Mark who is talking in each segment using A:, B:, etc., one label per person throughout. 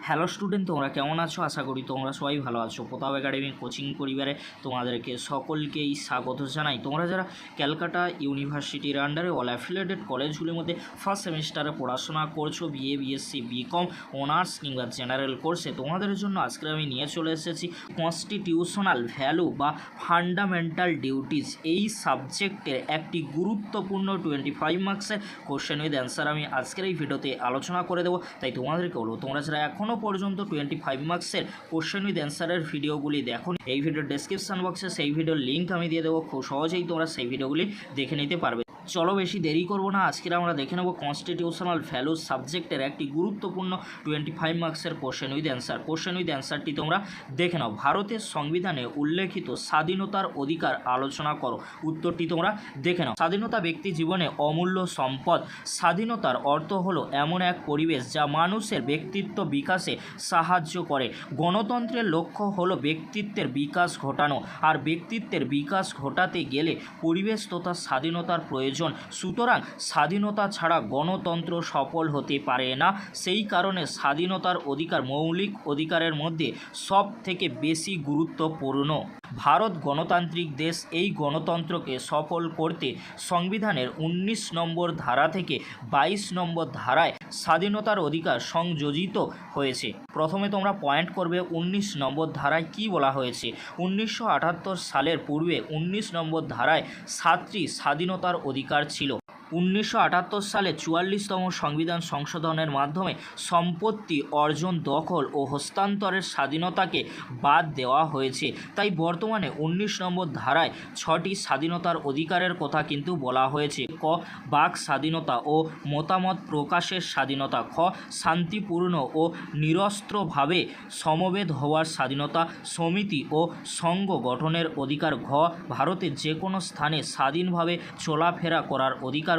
A: Hello student তোমরা কেমন আছো? আশা করি তোমরা সবাই ভালো আছো। প্রতাপ একাডেমি কোচিং পরিবারে তোমাদেরকে সকলকেই স্বাগত জানাই। তোমরা যারা ক্যালকাটা ইউনিভার্সিটির আন্ডারে অল অ্যাফিলিয়েটেড কলেজগুলির মধ্যে ফার্স্ট সেমিস্টারে পড়াশোনা করছ বিএ বিএসসি বিকম অনার্স কিংবা জেনারেল কোর্সে তোমাদের জন্য আজকে আমি নিয়ে চলে এসেছি কনস্টিটিউশনাল ভ্যালু বা ফান্ডামেন্টাল ডিউটিস এই সাবজেক্টের একটি গুরুত্বপূর্ণ টোয়েন্টি ফাইভ মার্কসের কোশ্চেন উইথ অ্যান্সার আমি আজকের এই ভিডিওতে আলোচনা করে দেবো। তাই তোমাদেরকে বলব, তোমরা যারা এখনও পর্যন্ত টোয়েন্টি ফাইভ মার্কসের কোশ্চেন উইথ অ্যান্সারের ভিডিওগুলি দেখুন এই ভিডিওর ডেসক্রিপশন বক্সে সেই ভিডিওর লিঙ্ক আমি দিয়ে দেবো। খুব সহজেই তোমরা সেই ভিডিওগুলি দেখে নিতে পারবে। চলো বেশি দেরি করব না, আজকের আমরা দেখে নেব কনস্টিটিউশনাল ভ্যালু সাবজেক্টের একটি গুরুত্বপূর্ণ টোয়েন্টি ফাইভ মার্কসের question with answer question with অ্যান্সারটি তোমরা দেখে নাও। ভারতের সংবিধানে উল্লেখিত স্বাধীনতার অধিকার আলোচনা করো। উত্তরটি তোমরা দেখে নাও। স্বাধীনতা ব্যক্তি জীবনে অমূল্য সম্পদ। স্বাধীনতার অর্থ হলো এমন এক পরিবেশ যা মানুষের ব্যক্তিত্ব বিকাশে সাহায্য করে। গণতন্ত্রের লক্ষ্য হলো ব্যক্তিত্বের বিকাশ ঘটানো। আর ব্যক্তিত্বের বিকাশ ঘটাতে গেলে পরিবেশ তথা স্বাধীনতার প্রয়োজন সুতরাং স্বাধীনতা ছাড়া গণতন্ত্র সফল হতে পারে না। সেই কারণে স্বাধীনতার অধিকার মৌলিক অধিকারের মধ্যে সব থেকে বেশি গুরুত্বপূর্ণ। ভারত গণতান্ত্রিক দেশ, এই গণতন্ত্রকে সফল করতে সংবিধানের ১৯ নম্বর ধারা থেকে ২২ নম্বর ধারায় স্বাধীনতার অধিকার সংযোজিত হয়েছে। প্রথমে তোমরা পয়েন্ট করবে ১৯ নম্বর ধারায় কি বলা হয়েছে। উনিশশো আটাত্তর সালের পূর্বে ১৯ নম্বর ধারায় সাতটি স্বাধীনতার অধিকার ছিল। উনিশশো আটাত্তর সালে চুয়াল্লিশতম সংবিধান সংশোধনের মাধ্যমে সম্পত্তি অর্জন, দখল ও হস্তান্তরের স্বাধীনতাকে বাদ দেওয়া হয়েছে। তাই বর্তমানে উনিশ নম্বর ধারায় ছটি স্বাধীনতার অধিকারের কথা কিন্তু বলা হয়েছে। ক, বাক স্বাধীনতা ও মতামত প্রকাশের স্বাধীনতা। খ, শান্তিপূর্ণ ও নিরস্ত্রভাবে সমবেত হওয়ার স্বাধীনতা। সমিতি ও সংঘ গঠনের অধিকার। ঘ, ভারতের যে কোনো স্থানে স্বাধীনভাবে চলাফেরা করার অধিকার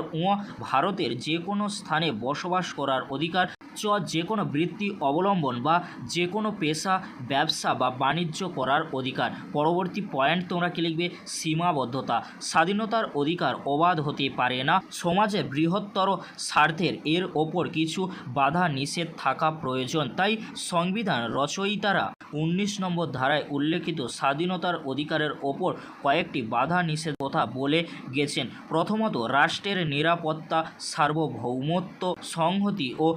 A: ভারতের যে কোনো স্থানে বসবাস করার অধিকার যে কোনো বৃত্তি অবলম্বন বা যে কোনো পেশা, ব্যবসা বা বাণিজ্য করার অধিকার। পরবর্তী পয়েন্ট তোমরা কি লিখবে? সীমাবদ্ধতা। স্বাধীনতার অধিকার অবাধ হতে পারে না। সমাজের বৃহত্তর স্বার্থের এর ওপর কিছু বাধা নিষেধ থাকা প্রয়োজন। তাই সংবিধান রচয়িতারা উনিশ নম্বর ধারায় উল্লেখিত স্বাধীনতার অধিকারের ওপর কয়েকটি বাধা নিষেধ কথা বলে গেছেন। প্রথমত, রাষ্ট্রের নিরাপত্তা, সার্বভৌমত্ব, সংহতি ও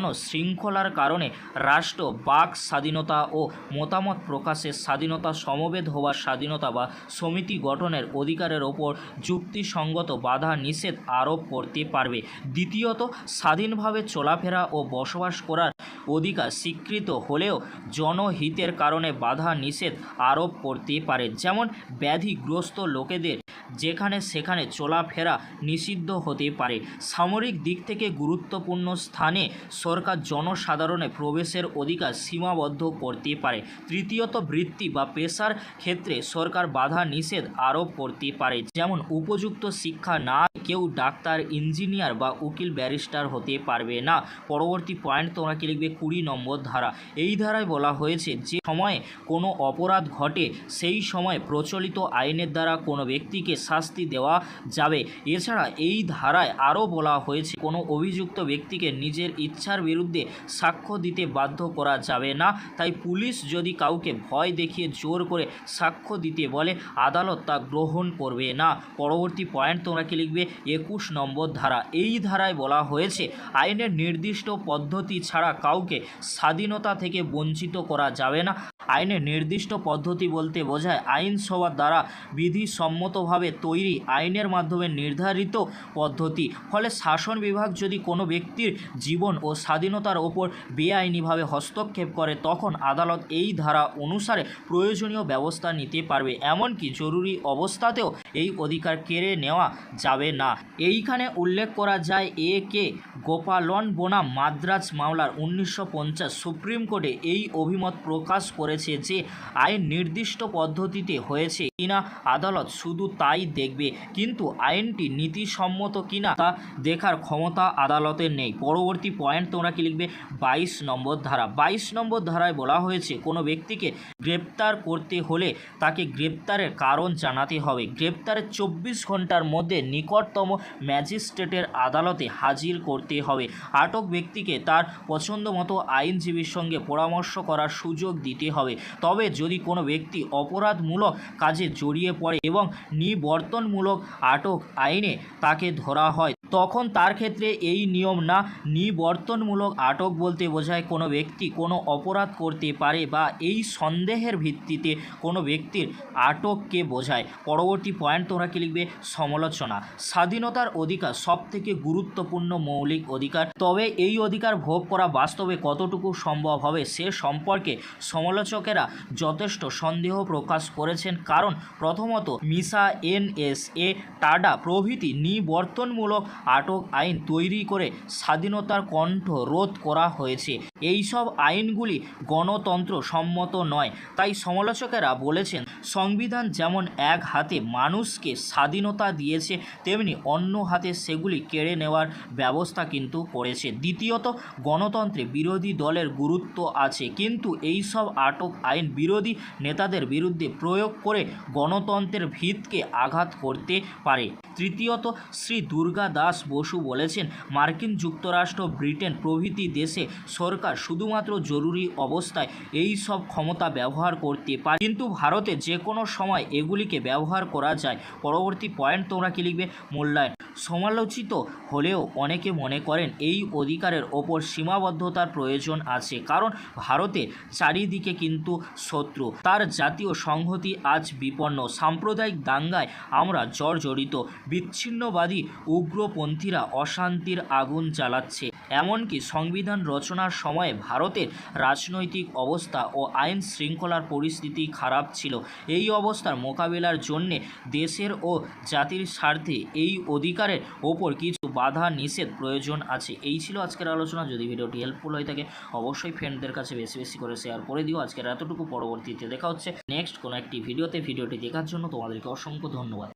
A: জনশৃঙ্খলার কারণে রাষ্ট্র, বাক স্বাধীনতা ও মতামত প্রকাশের স্বাধীনতা সমবেত হওয়ার স্বাধীনতা বা সমিতি গঠনের অধিকারের ওপর যুক্তিসঙ্গত বাধা নিষেধ আরোপ করতে পারবে। দ্বিতীয়ত, স্বাধীনভাবে চলাফেরা ও বসবাস করার অধিকার স্বীকৃত হলেও জনহিতের কারণে বাধা নিষেধ আরোপ করতে পারে। যেমন, ব্যাধিগ্রস্ত লোকেদের যেখানে সেখানে চলাফেরা নিষিদ্ধ হতে পারে। সামরিক দিক থেকে গুরুত্বপূর্ণ স্থানে সরকার জনসাধারণে প্রবেশের অধিকার সীমাবদ্ধ করতে পারে। তৃতীয়ত, বৃত্তি বা পেশার ক্ষেত্রে সরকার বাধা নিষেধ আরোপ করতে পারে। যেমন, উপযুক্ত শিক্ষা না কেউ ডাক্তার, ইঞ্জিনিয়ার বা উকিল ব্যারিস্টার হতে পারবে না। পরবর্তী পয়েন্ট তোমরা কি লিখবে কুড়ি নম্বর ধারা। এই ধারায় বলা হয়েছে যে সময়ে কোনো অপরাধ ঘটে, সেই সময় প্রচলিত আইনের দ্বারা কোনো ব্যক্তিকে শাস্তি দেওয়া যাবে। এছাড়া এই ধারায় আরও বলা হয়েছে, কোনো অভিযুক্ত ব্যক্তিকে নিজের ইচ্ছার বিরুদ্ধে সাক্ষ্য দিতে বাধ্য করা যাবে না। তাই পুলিশ যদি কাউকে ভয় দেখিয়ে জোর করে সাক্ষ্য দিতে বলে, আদালত তা গ্রহণ করবে না। পরবর্তী পয়েন্ট তোমরা কি লিখবে? একুশ নম্বর ধারা। এই ধারায় বলা হয়েছে, আইনের নির্দিষ্ট পদ্ধতি ছাড়া কাউকে স্বাধীনতা থেকে বঞ্চিত করা যাবে না। আইনের নির্দিষ্ট পদ্ধতি বলতে বোঝায় আইনসভার দ্বারা বিধিসম্মতভাবে তৈরি আইনের মাধ্যমে নির্ধারিত পদ্ধতি। ফলে শাসন বিভাগ যদি কোনো ব্যক্তির জীবন ও স্বাধীনতার ওপর বেআইনিভাবে হস্তক্ষেপ করে, তখন আদালত এই ধারা অনুসারে প্রয়োজনীয় ব্যবস্থা নিতে পারবে। এমনকি জরুরি অবস্থাতেও এই অধিকার কেড়ে নেওয়া যাবে না। এইখানে উল্লেখ করা যায়, এ কে গোপালন বনাম মাদ্রাজ মামলার উনিশশো পঞ্চাশ সুপ্রিম কোর্টে এই অভিমত প্রকাশ করেছে যে আইন নির্দিষ্ট পদ্ধতিতে হয়েছে কিনা আদালত শুধু তাই দেখবে, কিন্তু আইনটি নীতিসম্মত কিনা তা দেখার ক্ষমতা আদালতের নেই। পরবর্তী পয়েন্ট তোমরা কি লিখবে? বাইশ নম্বর ধারা। বাইশ নম্বর ধারায় বলা হয়েছে, কোনো ব্যক্তিকে গ্রেপ্তার করতে হলে তাকে গ্রেপ্তারের কারণ জানাতে হবে। গ্রেপ্তারের চব্বিশ ঘণ্টার মধ্যে নিকটতম ম্যাজিস্ট্রেটের আদালতে হাজির করতে হবে। আটক ব্যক্তিকে তার পছন্দ মতো আইনজীবীর সঙ্গে পরামর্শ করার সুযোগ দিতে হবে। তবে যদি কোনো ব্যক্তি অপরাধমূলক কাজে জড়িয়ে পড়ে এবং নিবর্তনমূলক আটক আইনে তাকে ধরা হয় তখন তার ক্ষেত্রে এই নিয়ম না নিবর্তনমূলক আটক বলতে বোঝায় কোনো ব্যক্তি কোনো অপরাধ করতে পারে বা এই সন্দেহের ভিত্তিতে কোনো ব্যক্তির আটককে বোঝায়। পরবর্তী পয়েন্ট তোমরা কি লিখবে? সমালোচনা। স্বাধীনতার অধিকার সব থেকে গুরুত্বপূর্ণ মৌলিক অধিকার। তবে এই অধিকার ভোগ করা বাস্তবে কতটুকু সম্ভব হবে সে সম্পর্কে সমালোচকেরা যথেষ্ট সন্দেহ প্রকাশ করেছেন। কারণ প্রথমত মিসা এনএসএ টাডা প্রভৃতি নিবর্তনমূলক আটক আইন তৈরি করে স্বাধীনতার কণ্ঠ রোধ করা হয়েছে। এইসব আইনগুলি গণতন্ত্র সম্মত নয়, তাই সমালোচকেরা বলেছেন, সংবিধান যেমন এক হাতে মানুষকে স্বাধীনতা দিয়েছে, তেমনি অন্য হাতে সেগুলি কেড়ে নেওয়ার ব্যবস্থা কিন্তু করেছে। দ্বিতীয়ত, গণতন্ত্রে বিরোধী দলের গুরুত্ব আছে, কিন্তু এই সব আটক আইন বিরোধী নেতাদের বিরুদ্ধে প্রয়োগ করে গণতন্ত্রের ভিতকে আঘাত করতে পারে। তৃতীয়ত, শ্রী দুর্গা দাস বসু বলেছেন, মার্কিন যুক্তরাষ্ট্র, ব্রিটেন প্রভৃতি দেশে সরকার শুধুমাত্র জরুরি অবস্থায় এই সব ক্ষমতা ব্যবহার করতে পারে। কিন্তু ভারতে যে কোনো সময় এগুলিকে ব্যবহার করা যায়। পরবর্তী পয়েন্ট তোমরা কি লিখবে? মূল্যায়ন। সমালোচিত হলেও অনেকে মনে করেন এই অধিকারের ওপর সীমাবদ্ধতার প্রয়োজন আছে। কারণ ভারতে চারিদিকে কিন্তু শত্রু। তার জাতীয় সংহতি আজ বিপন্ন। সাম্প্রদায়িক দাঙ্গায় আমরা জর্জরিত। বিচ্ছিন্নবাদী উগ্রপন্থীরা অশান্তির আগুন জ্বালাচ্ছে। এমনকি সংবিধান রচনার সময়ে ভারতের রাজনৈতিক অবস্থা ও আইন শৃঙ্খলার পরিস্থিতি খারাপ ছিল। এই অবস্থার মোকাবিলার জন্যে দেশের ও জাতির স্বার্থে এই অধিকারের ওপর কিছু বাধা, নিষেধ প্রয়োজন আছে। এই ছিল আজকের আলোচনা। যদি ভিডিওটি হেল্পফুল হয়ে থাকে, অবশ্যই ফ্রেন্ডদের কাছে বেশি বেশি করে শেয়ার করে দিও। আজকের এতটুকু, পরবর্তীতে দেখা হচ্ছে নেক্সট কোনো একটি ভিডিওতে ভিডিওটি দেখার জন্য তোমাদেরকে অসংখ্য ধন্যবাদ।